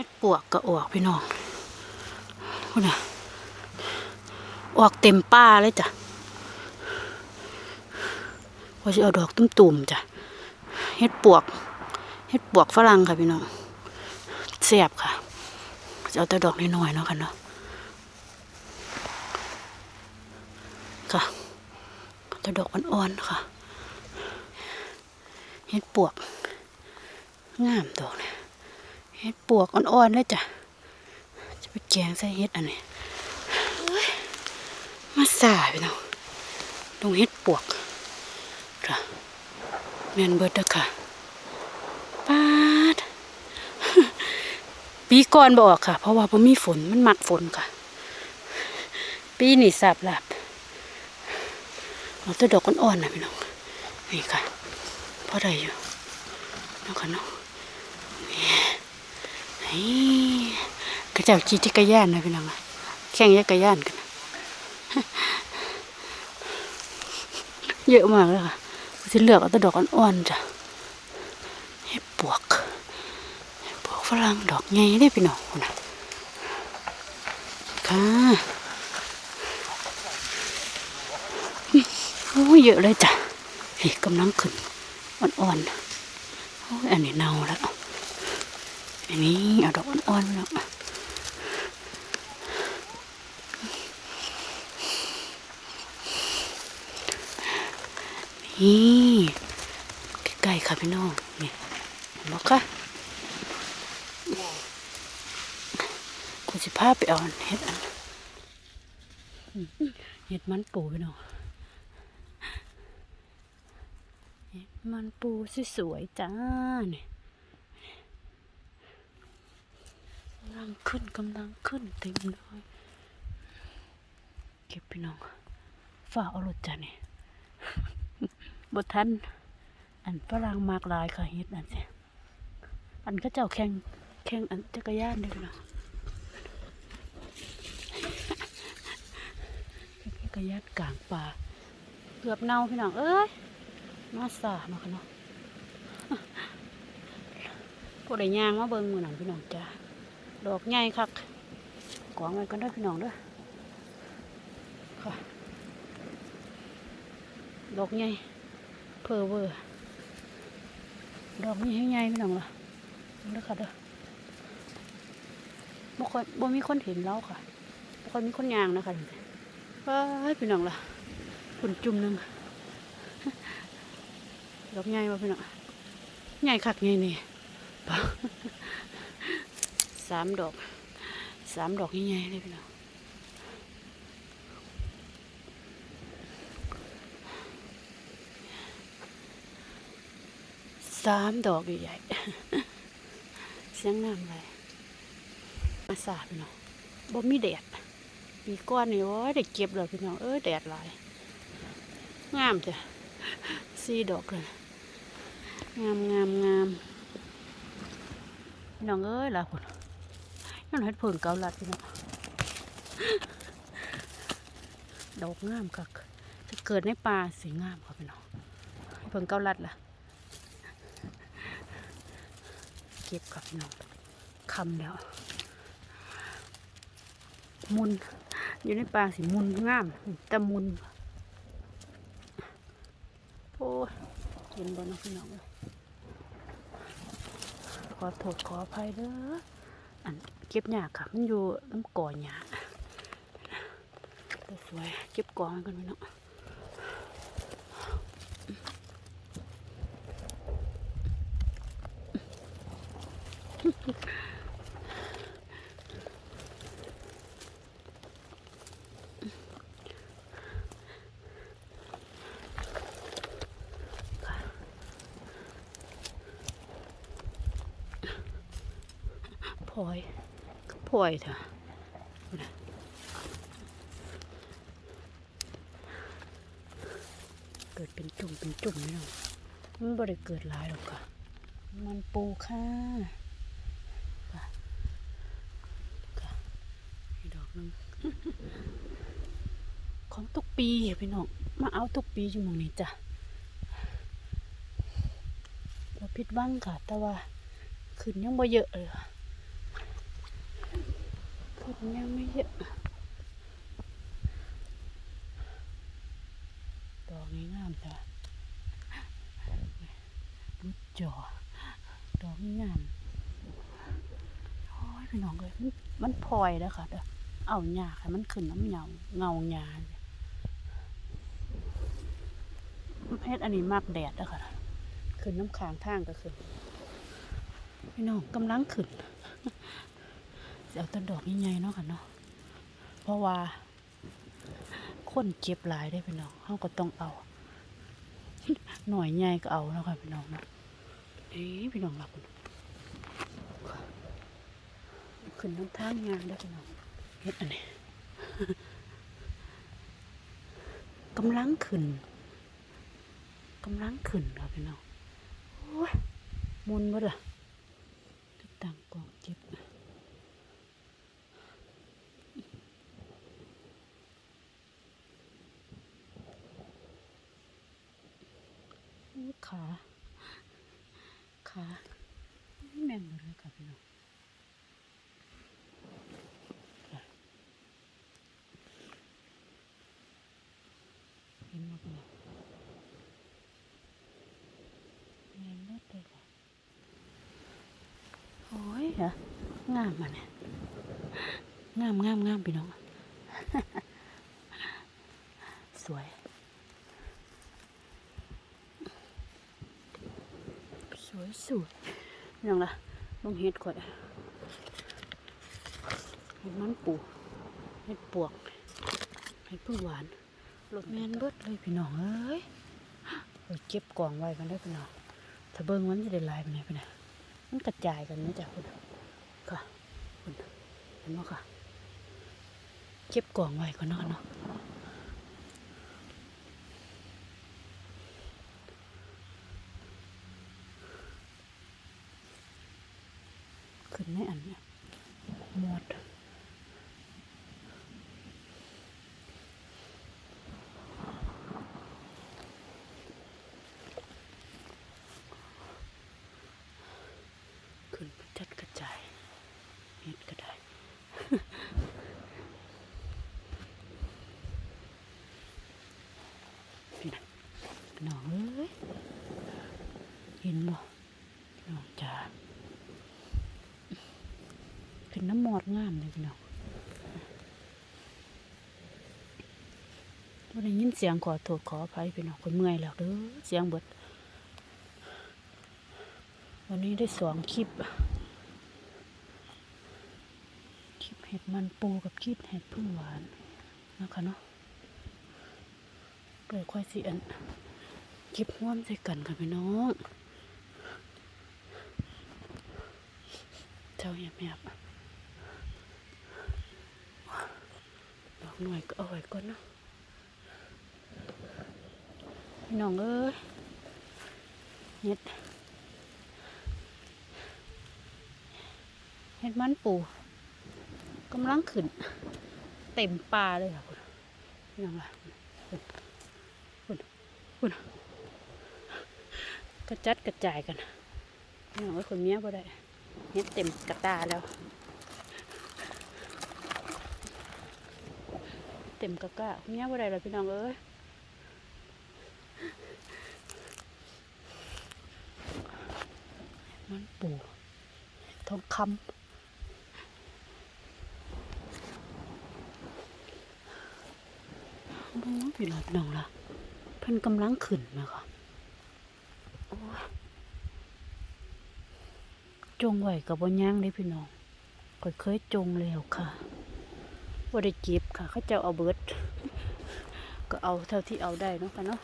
ฮ็ดปวกก็ออกพี่น้องพุ่นน่ะออกเต็มป่าเลยจ้ะว่าจะเอาดอกตุ่มๆจ้ะเฮ็ดปวกเฮ็ดปวกฝรั่งค่ะพี่น้องแซ่บค่ะ จะเอาแต่ดอกน้อยๆเนาะค่ะเนาะค่ะแต่ดอกอ่อนๆค่ะ เฮ็ดปวกงามดอกเนี่ย เฮ็ดปวกอ่อนๆเลยจ้ะ จะไปแกงใส่เฮ็ดอันนี้มาสาพี่น้องลงเฮ็ดปวกจ้ะแม่นเบิดเด้อค่ะปาดปีก่อนบอกค่ะ เพราะว่าบ่มีฝนมันมักฝนค่ะ ปีนี้สาบหลับเอาแต่ดอกอ่อนๆนะพี่น้องนี่ค่ะพอได้อยู่เนาะค่ะเนาะนี่ กระเจ้าขี่จักรยานนะพี่น้องอะแข่งจักรยานกัน เยอะมากเลยค่ะจะเลือกเอาแต่ดอกอ่อนๆจ้ะเห็ดปวกเห็ดปวกฝรั่งดอกใหญ่ได้พี่น้องนะค่ะโอ้ยเยอะเลยจ้ะนี่กำลังขึ้นอ่อนๆโอ้ยอันนี้เน่าแล้ว อันนี้เอาดอกอ่อนๆแล้วนี่ใกล้ๆค่ะพี่น้องนี่เห็นบอกค่ะกูสิพาไปเอาเห็ดอันเห็ดมันปูพี่น้องเห็ดมันปูสวยๆจ้าเนี่ย กำลังขึ้นกำลังขึ้นเต็มเลยเก็บพี่น้องฝ้าเอารถจ้ะนี่บททันอันฝรั่งมากลายค่ะเฮ็ดอันเสียอันก็เจ้าแข่งแข่งอันจักรยานเด้อพี่น้องจักรยานกลางป่าเกือบเน่าพี่น้องเอ้ยมาสามาค่ะเนาะพวกได้ย่างมาเบิ่งมือหนังพี่น้องจ้า ดอกใหญ่คักกวางไว้กันด้พี่น้องเด้อค่ะดอกใหญ่เพอเวอร์ดอกนี้ให้ใหญ่พี่น้องล่ะเด้อค่ะเด้อบ่ค่อยบ่มีคนเห็นแล้วค่ะบ่ค่อยมีคนยางนะคะเฮ้ยพี่น้องล่ะฝุ่นจุ่มหนึ่งดอกใหญ่บ่พี่น้องใหญ่คักใหญ่นี่ สามดอกสามดอกใหญ่ๆเลยพี่น้องสามดอกใหญ่ๆเสียงน้ำไหลมาสาดพี่น้องบ่มีแดดปีก้อนนี่โอ้ยได้เก็บเลยพี่น้องเอ้ยแดดหลายงามจ้ะสี่ดอกเลยงามงามงามน้องเอ้ยล่ะพุ่นันเฮ็ดเพิ่งเกาลัดพี่น้องดอกงามคักจะเกิดในป่าสีงามค่ะพี่น้องเพิ่งเกาลัดล่ะ เก็บค่ะพี่น้องคำแล้ว มุน อยู่ในป่าสีมุนงามแต่มุนโอ้ยเห็นบ่นพี่น้องขอโทษขออภัยเด้ออัน เก็บหญ้าค่ะ มันอยู่น้ำก่อหญ้าแต่สวยเก็บกองกันไปเนาะพลอย พลอยเถอะเกิดเป็นจุ่มเป็นจุ่มนี่เนาะมันบ่ได้เกิดหลายหรอกค่ะมันปูค่ะดอกนึงของทุกปีอพี่น้องมาเอาทุกปีอยู่มองนี้จ้ะบ่ผิดหวังค่ะแต่ว่าขึ้นยังบ่เยอะเลยค่ะ ยังไม่เยอะดอกนี้งามจ้ะรุดจอดอกนี้งามโอ้ยพี่น้องเลยมันมันพลอยแล้วค่ะเด้อเอาหญ้าค่ะมันขึ้นน้ำเงาเงาหญ้าเพชรอันนี้มากแดดแล้วค่ะขึ้นน้ำค้างทางก็ขึ้นพี่น้องกำลังขึ้น เอาต้นดอกใหญ่ๆเนาะค่ะเนาะเพราะว่าคนเจ็บหลายได้พี่น้องเขาก็ต้องเอา หน่อยใหญ่ก็เอาเนาะค่ะพี่น้องเนาะนี่พี่น้องรับขึ้นน้ำทางงานได้พี่น้องเฮ็ดอันนี้กำลังขึ้นกำลังขึ้นค่ะพี่น้องโอ้ยมุนบ่ล่ะต่างกองเจ็บ อุ๊ยขา ขาแน่นหมดเลยค่ะพี่น้องค่ะ เห็นหมดเลยแน่นหมดเลยค่ะโอ้ยเหรองามมาเนี่ยงามงามงามพี่น้อง สวยสวยสุดยังล่ะลงเห็ดก่อนเห็ดมันปูเห็ดปวกเห็ดพึ่งหวาน รถแมนเบิดเลยพี่น้องเอ้ยเอาเก็บกล่องไว้กันได้พี่น้องถ้าเบิ้งมันจะได้ลายไปไหนไปไหนมันกระจายกันนะจ๊ะคุณค่ะคุณเห็นไหมค่ะเก็บกล่องไว้ก่อนเนาะเนาะขึ้นในอันเนี้ยหมดขึ้นไปจัดกระจายเฮ็ดก็ได้ พี่นะ น้องเอ้ยเห็นบ่น้องจ๋าเป็นน้ำมอดงามเลยพี่น้องวันนี้ยินเสียงขอโทษขออภัยพี่น้องคนเมื่อยแล้วเด้อเสียงเบิดวันนี้ได้สองคลิป คลิปเห็ดมันปูกับคลิปเห็ดพึ่งหวานนะคะเนาะเปิดค่อยสิอัน คลิปร่วมใส่กันค่ะพี่น้องเจ้าแอบแอบดอกหน่วยก็เอาไว้ก่อนเนาะพี่น้องเอ้ยเฮ็ดเฮ็ดมันปูกำลังขึ้น เต็มปลาเลยค่ะคุณพี่น้องล่ะคุณคุณ กระจัดกระจายกันพี่น้องเอ้ยคนเมียบ่ได้เฮ็ดเต็มกระตาแล้ว เต็มกระกะเนี้ยบ่ได้แล้วพี่น้องเอ้ยมันปูทองคำบูพี่น้องพี่น้องล่ะเพิ่นกำลังขึ้นนะคะโอ้ย จงไหวกับบ่ย่างเลยพี่น้องข่อยเคยจงแล้วค่ะบ่ได้จีบค่ะ เขาเจ้าเอาเบิด ก็เอาเท่าที่เอาได้เนาะค่ะเนาะ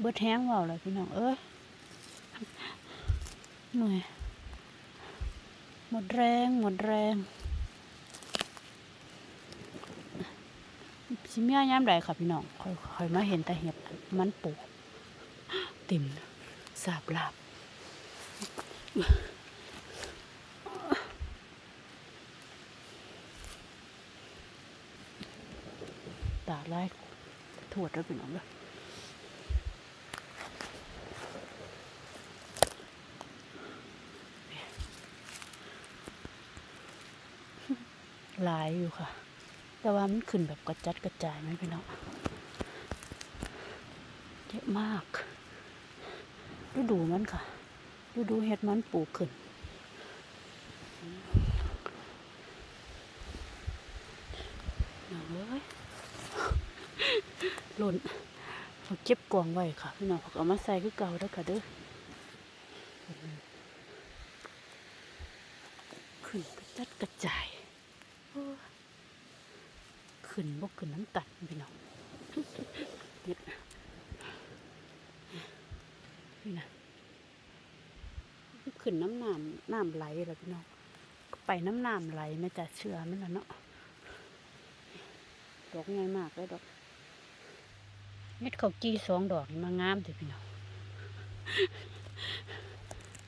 เบิดแห้งว่าเลยพี่น้องเอ้ยเหนื่อยหมดแรง หมดแรง สิเมียยามใดค่ะพี่น้องค่อยค่อยมาเห็นแต่เห็ดมันปลูกติ่มสาบลาบตาไล่โทโทษแล้วพี่น้องเด้อหลายอยู่ค่ะ แต่ว่ามันขึ้นแบบกระจัดกระจายไหมพี่น้องเยอะมากฤดูมันค่ะฤดูเห็ดมันปลูกขึ้นน้องเอ้ยหล่นเขาเก็บกวางไว้ค่ะพี่น้องเขาก็เอามาใส่คือเก่าแล้วค่ะเด้อขึ้นกระจัดกระจายโอ้ย ขึ้นบกขึ้นน้ำตัดพี่น้องนี่นนะขึ้นน้ำน้ำน้ำไหลแล้วพี่น้องไปน้ำน้ำไหลไม่จะเชื่อมันล้วเนาะดอกง่ายมากเลยดอกเม็ดข้าวจีสองดอกมางามเถอะพี่น้อง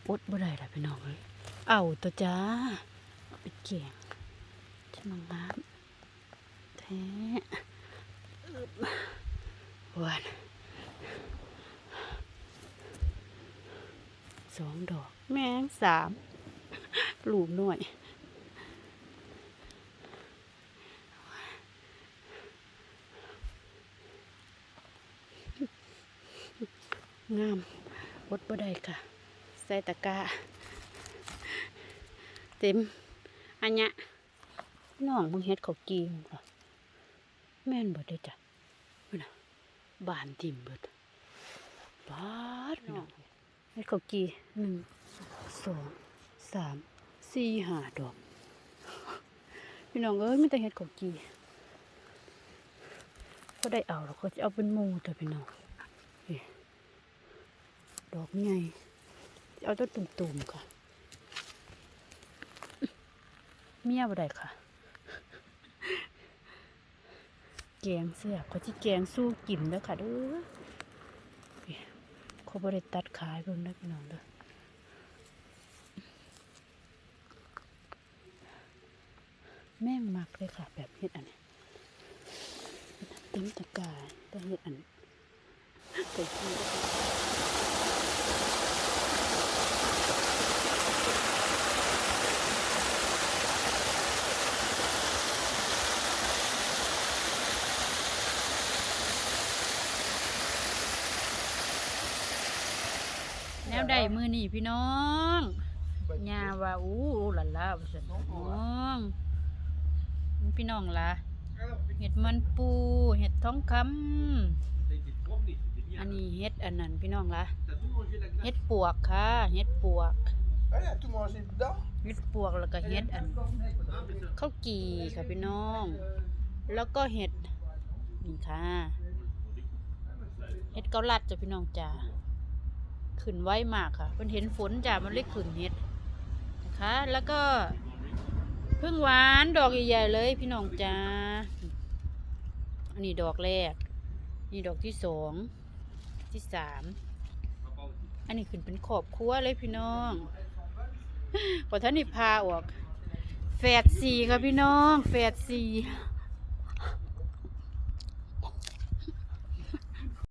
อดบ่ได้ละพี่น้องเลยเอาตัวจ้าเอาไปเกี่ยงจะมางาม วานสองดอก แมงสามปลูกหน่วยงามอดบ่ได้ค่ะ ใส่ตะกร้าเต็ม อันเนี้ยน้องมึงเฮ็ดเขากีมค่ะ แม่นบ่ได้อจ้ะพุ่นน่ะบานทิ่มเบิดบาดพี่น้องเฮ็ดเขาวกีหนึ่งสองสามสี่ห้าดอกพี่น้องเอ้ยไม่แต่เฮ็ดเขาวกีก็ได้เอาแล้วก็จะเอาเป็นหมูแต่พี่น้องดอกใหญ่เอาต้นตุ่มๆค่ะเมียบ่ได้ค่ะ แกงเสียบเขาที่แกงสู้กินแล้วค่ะเด้อเขาบริตัดขายเบิ่งเด้อพี่น้องเด้อแม่งมักเลยค่ะ แบบเห็ดอันนี้เต็มตะการแต่เห็ดอันไปที่ วใดมือนี่พี่น้องยาว่าอู้หล่ะล่ะว่าซั่น้องพี่น้องล่ะเห็ดมันปูเห็ดท้องคำอันนี้เห็ดอันนั้นพี่น้องล่ะเห็ดปวกค่ะเห็ดปวกเห็ดปวกแล้วก็เห็ดอันข้าวจี่ค่ะพี่น้อง แล้วก็เห็ดนี่ค่ะเห็ดเกาลัดจ้ะพี่น้องจ้า ขึ้นไวมากค่ะมันเห็นฝนจ้ามันเลยขึ้นเห็ดนะคะ แล้วก็พึ่งหวานดอกใหญ่ๆเลยพี่น้องจ้าอันนี้ดอกแรก นี่ดอกที่สองที่สามอันนี้ขึ้นเป็นขอบครัวเลยพี่น้องขอท่านนี่พาออกแฝดสี่ค่ะพี่น้องแฝดสี่